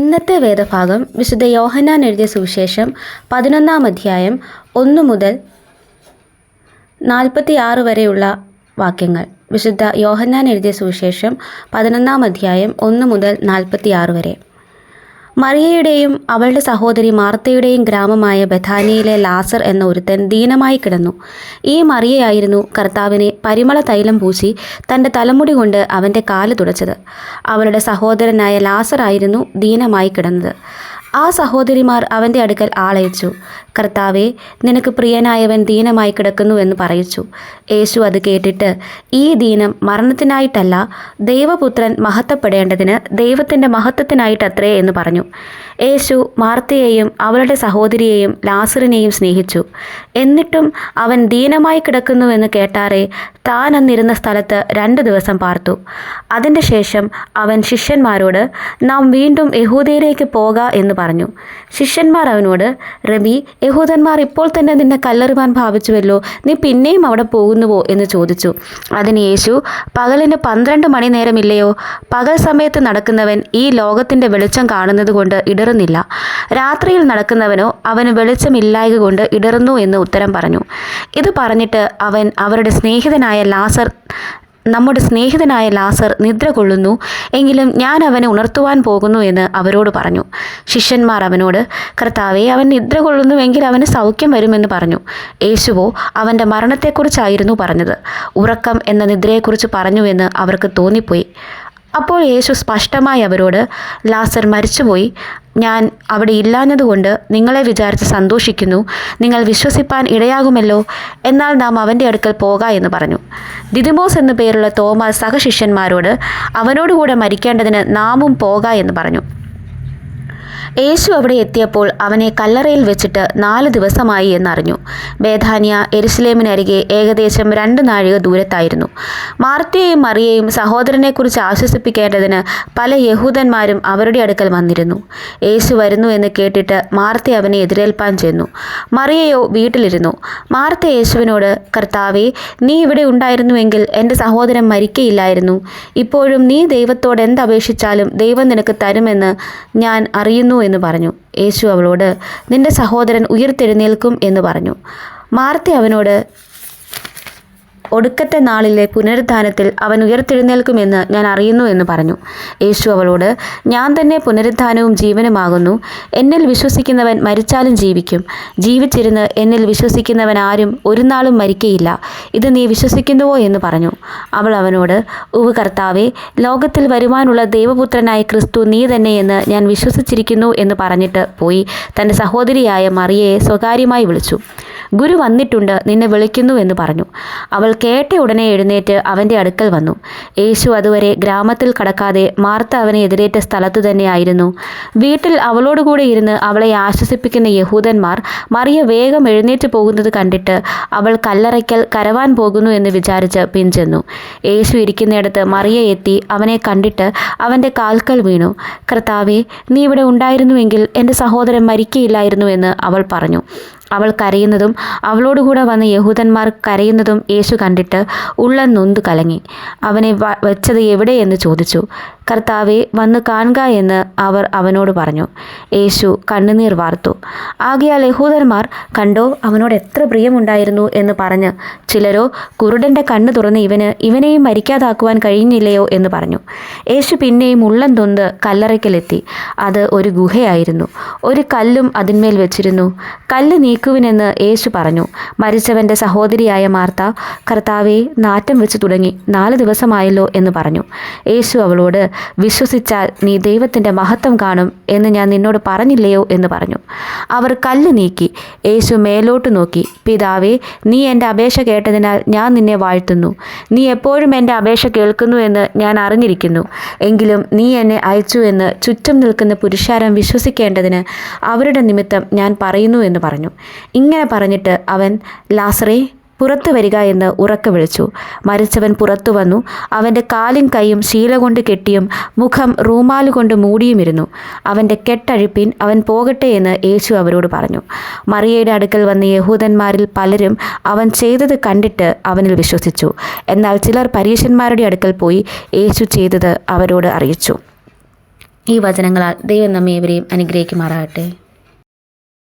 ഇന്നത്തെ വേദഭാഗം വിശുദ്ധ യോഹനാൻ എഴുതിയ സുവിശേഷം പതിനൊന്നാം അധ്യായം ഒന്ന് മുതൽ നാൽപ്പത്തി ആറ് വരെയുള്ള വാക്യങ്ങൾ. വിശുദ്ധ യോഹന്നാൻ എഴുതിയ സുവിശേഷം പതിനൊന്നാം അധ്യായം ഒന്ന് മുതൽ നാൽപ്പത്തി ആറ് വരെ. മറിയയുടെയും അവളുടെ സഹോദരി മാർത്തയുടെയും ഗ്രാമമായ ബഥാനിയിലെ ലാസർ എന്ന ഒരുത്തൻ ദീനമായി കിടന്നു. ഈ മറിയയായിരുന്നു കർത്താവിനെ പരിമള തൈലം പൂശി തന്റെ തലമുടി കൊണ്ട് അവന്റെ കാൽ തുടച്ചത്. അവളുടെ സഹോദരനായ ലാസർ ആയിരുന്നു ദീനമായി കിടന്നത്. ആ സഹോദരിമാർ അവന്റെ അടുക്കൽ ആളയച്ചു. കർത്താവെ നിനക്ക് പ്രിയനായവൻ ദീനമായി കിടക്കുന്നു എന്ന് പറയിച്ചു. യേശു അത് കേട്ടിട്ട് ഈ ദീനം മരണത്തിനായിട്ടല്ല ദൈവപുത്രൻ മഹത്വപ്പെടേണ്ടതിന് ദൈവത്തിന്റെ മഹത്വത്തിനായിട്ടത്രേ എന്ന് പറഞ്ഞു. യേശു മാർത്തയെയും അവളുടെ സഹോദരിയെയും ലാസറിനെയും സ്നേഹിച്ചു. എന്നിട്ടും അവൻ ദീനമായി കിടക്കുന്നുവെന്ന് കേട്ടാറെ താൻ അന്നിരുന്ന സ്ഥലത്ത് രണ്ട് ദിവസം പാർത്തു. അതിന്റെ ശേഷം അവൻ ശിഷ്യന്മാരോട് നാം വീണ്ടും യഹൂദയിലേക്ക് പോകാം എന്ന് പറഞ്ഞു. ശിഷ്യന്മാർ അവനോട് റബി യഹൂദന്മാർ ഇപ്പോൾ തന്നെ നിന്നെ കല്ലെറിവാൻ ഭാവിച്ചുവല്ലോ. നീ പിന്നെയും അവിടെ പോകുന്നുവോ? എന്ന് ചോദിച്ചു. അതിന് യേശു പകലിന് പന്ത്രണ്ട് മണി നേരമില്ലയോ? പകൽ സമയത്ത് നടക്കുന്നവൻ ഈ ലോകത്തിന്റെ വെളിച്ചം കാണുന്നത് കൊണ്ട് ഇടറുന്നില്ല. രാത്രിയിൽ നടക്കുന്നവനോ അവന് വെളിച്ചമില്ലായക കൊണ്ട് ഇടറുന്നു എന്ന് ഉത്തരം പറഞ്ഞു. ഇത് പറഞ്ഞിട്ട് അവൻ അവരുടെ സ്നേഹിതനായ ലാസർ നമ്മുടെ സ്നേഹിതനായ ലാസർ നിദ്ര കൊള്ളുന്നു. എങ്കിലും ഞാൻ അവനെ ഉണർത്തുവാൻ പോകുന്നു എന്ന് അവരോട് പറഞ്ഞു. ശിഷ്യന്മാർ അവനോട് കർത്താവെ അവൻ നിദ്ര കൊള്ളുന്നുവെങ്കിൽ അവന് സൗഖ്യം വരുമെന്ന് പറഞ്ഞു. യേശുവോ അവന്റെ മരണത്തെക്കുറിച്ചായിരുന്നു പറഞ്ഞത്. ഉറക്കം എന്ന നിദ്രയെക്കുറിച്ച് പറഞ്ഞുവെന്ന് അവർക്ക് തോന്നിപ്പോയി. അപ്പോൾ യേശു സ്പഷ്ടമായി അവരോട് ലാസർ മരിച്ചുപോയി. ഞാൻ അവിടെ ഇല്ലാഞ്ഞതുകൊണ്ട് നിങ്ങളെ വിചാരിച്ച് സന്തോഷിക്കുന്നു. നിങ്ങൾ വിശ്വസിപ്പാൻ ഇടയാകുമല്ലോ. എന്നാൽ നാം അവന്റെ അടുക്കൽ പോക എന്ന് പറഞ്ഞു. ദിദിമോസ് എന്നു പേരുള്ള തോമ സഹശിഷ്യന്മാരോട് അവനോടുകൂടെ മരിക്കേണ്ടതിന് നാമും പോക എന്ന് പറഞ്ഞു. യേശു അവിടെ എത്തിയപ്പോൾ അവനെ കല്ലറയിൽ വെച്ചിട്ട് നാല് ദിവസമായി എന്നറിഞ്ഞു. ബേധാനിയ എരുസലേമിനരികെ ഏകദേശം രണ്ട് നാഴിക ദൂരത്തായിരുന്നു. മാർത്തയെയും മറിയയും സഹോദരനെക്കുറിച്ച് ആശ്വസിപ്പിക്കേണ്ടതിന് പല യഹൂദന്മാരും അവരുടെ അടുക്കൽ വന്നിരുന്നു. യേശു വരുന്നു എന്ന് കേട്ടിട്ട് മാർത്ത അവനെ എതിരേൽപ്പാൻ ചെന്നു. മറിയയോ വീട്ടിലിരുന്നു. മാർത്ത യേശുവിനോട് കർത്താവെ നീ ഇവിടെ ഉണ്ടായിരുന്നുവെങ്കിൽ എന്റെ സഹോദരൻ മരിക്കയില്ലായിരുന്നു. ഇപ്പോഴും നീ ദൈവത്തോട് എന്തപേക്ഷിച്ചാലും ദൈവം നിനക്ക് തരുമെന്ന് ഞാൻ അറിയുന്നു എന്ന് പറഞ്ഞു. യേശു അവളോട് നിന്റെ സഹോദരൻ ഉയർത്തെഴുന്നേൽക്കും എന്ന് പറഞ്ഞു. മാർത്തി അവനോട് ഒടുക്കത്തെ നാളിലെ പുനരുദ്ധാനത്തിൽ അവൻ ഉയർത്തെഴുന്നേൽക്കുമെന്ന് ഞാൻ അറിയുന്നു എന്ന് പറഞ്ഞു. യേശു അവളോട് ഞാൻ തന്നെ പുനരുദ്ധാനവും ജീവനുമാകുന്നു. എന്നിൽ വിശ്വസിക്കുന്നവൻ മരിച്ചാലും ജീവിക്കും. ജീവിച്ചിരുന്ന് എന്നിൽ വിശ്വസിക്കുന്നവൻ ആരും ഒരു നാളും മരിക്കയില്ല. ഇത് നീ വിശ്വസിക്കുന്നുവോ എന്ന് പറഞ്ഞു. അവൾ അവനോട് ഉവ് കർത്താവെ ലോകത്തിൽ വരുവാനുള്ള ദൈവപുത്രനായ ക്രിസ്തു നീ തന്നെയെന്ന് ഞാൻ വിശ്വസിച്ചിരിക്കുന്നു എന്ന് പറഞ്ഞിട്ട് പോയി. തന്റെ സഹോദരിയായ മറിയയെ സ്വകാര്യമായി വിളിച്ചു. ഗുരു വന്നിട്ടുണ്ട് നിന്നെ വിളിക്കുന്നു എന്ന് പറഞ്ഞു. അവൾ കേട്ട ഉടനെ എഴുന്നേറ്റ് അവന്റെ അടുക്കൽ വന്നു. യേശു അതുവരെ ഗ്രാമത്തിൽ കടക്കാതെ മാർത്ത അവനെ എതിരേറ്റ സ്ഥലത്തു തന്നെയായിരുന്നു വീട്ടിൽ അവളോടുകൂടെ ഇരുന്ന് അവളെ ആശ്വസിപ്പിക്കുന്ന യഹൂദന്മാർ മറിയ വേഗം എഴുന്നേറ്റ് പോകുന്നത് കണ്ടിട്ട് അവൾ കല്ലറയ്ക്കൽ കരവാൻ പോകുന്നു എന്ന് വിചാരിച്ച് പിൻചെന്നു. യേശു ഇരിക്കുന്നിടത്ത് മറിയ എത്തി അവനെ കണ്ടിട്ട് അവന്റെ കാൽക്കൽ വീണു. കർത്താവെ നീ ഇവിടെ ഉണ്ടായിരുന്നുവെങ്കിൽ എന്റെ സഹോദരൻ മരിക്കയില്ലായിരുന്നു എന്ന് അവൾ പറഞ്ഞു. അവൾ കരയുന്നതും അവളോടുകൂടെ വന്ന യഹൂദന്മാർ കരയുന്നതും യേശു കണ്ടിട്ട് ഉള്ള നൊന്തു കലങ്ങി. അവനെ വെച്ചത് എവിടെയെന്ന് ചോദിച്ചു. കർത്താവെ വന്ന് കാണുക എന്ന് അവർ അവനോട് പറഞ്ഞു. യേശു കണ്ണുനീർ വാർത്തു. ആകയാൽ യഹൂദന്മാർ കണ്ടോ അവനോട് എത്ര പ്രിയമുണ്ടായിരുന്നു എന്ന് പറഞ്ഞ് ചിലരോ കുരുടന്റെ കണ്ണ് തുറന്ന് ഇവന് ഇവനെയും മരിക്കാതാക്കുവാൻ കഴിഞ്ഞില്ലയോ എന്ന് പറഞ്ഞു. യേശു പിന്നെയും ഉള്ളം തൊന്ന് കല്ലറയ്ക്കലെത്തി. അത് ഒരു ഗുഹയായിരുന്നു. ഒരു കല്ലും അതിന്മേൽ വെച്ചിരുന്നു. കല്ല് നീക്കുവിനെന്ന് യേശു പറഞ്ഞു. മരിച്ചവന്റെ സഹോദരിയായ മാർത്ത കർത്താവെ നാറ്റം വെച്ച് തുടങ്ങി. നാല് ദിവസമായല്ലോ എന്ന് പറഞ്ഞു. യേശു അവളോട് വിശ്വസിച്ചാൽ നീ ദൈവത്തിന്റെ മഹത്വം കാണും എന്ന് ഞാൻ നിന്നോട് പറഞ്ഞില്ലയോ എന്ന് പറഞ്ഞു. അവർ കല്ല് നീക്കി യേശു മേലോട്ട് നോക്കി പിതാവേ നീ എന്റെ അപേക്ഷ കേട്ടതിനാൽ ഞാൻ നിന്നെ വാഴ്ത്തുന്നു. നീ എപ്പോഴും എന്റെ അപേക്ഷ കേൾക്കുന്നു എന്ന് ഞാൻ അറിഞ്ഞിരിക്കുന്നു. എങ്കിലും നീ എന്നെ അയച്ചു എന്ന് ചുറ്റും നിൽക്കുന്ന പുരുഷാരം വിശ്വസിക്കേണ്ടതിന് അവരുടെ നിമിത്തം ഞാൻ പറയുന്നു എന്ന് പറഞ്ഞു. ഇങ്ങനെ പറഞ്ഞിട്ട് അവൻ ലാസറേ പുറത്തു വരിക എന്ന് ഉറക്കെ വിളിച്ചു. മരിച്ചവൻ പുറത്തു വന്നു. അവന്റെ കാലും കൈയും ശീല കൊണ്ട് കെട്ടിയും മുഖം റൂമാൽ കൊണ്ട് മൂടിയുമിരുന്നു. അവന്റെ കെട്ടഴിപ്പിൻ അവൻ പോകട്ടെ എന്ന് യേശു അവരോട് പറഞ്ഞു. മറിയയുടെ അടുക്കൽ വന്ന യഹൂദന്മാരിൽ പലരും അവൻ ചെയ്തത് കണ്ടിട്ട് അവനിൽ വിശ്വസിച്ചു. എന്നാൽ ചിലർ പരീക്ഷന്മാരുടെ അടുക്കൽ പോയി യേശു ചെയ്തത് അവരോട് അറിയിച്ചു. ഈ വചനങ്ങളാൽ ദൈവം നമ്മെ ഇവരെയും അനുഗ്രഹിക്കുമാറാകട്ടെ.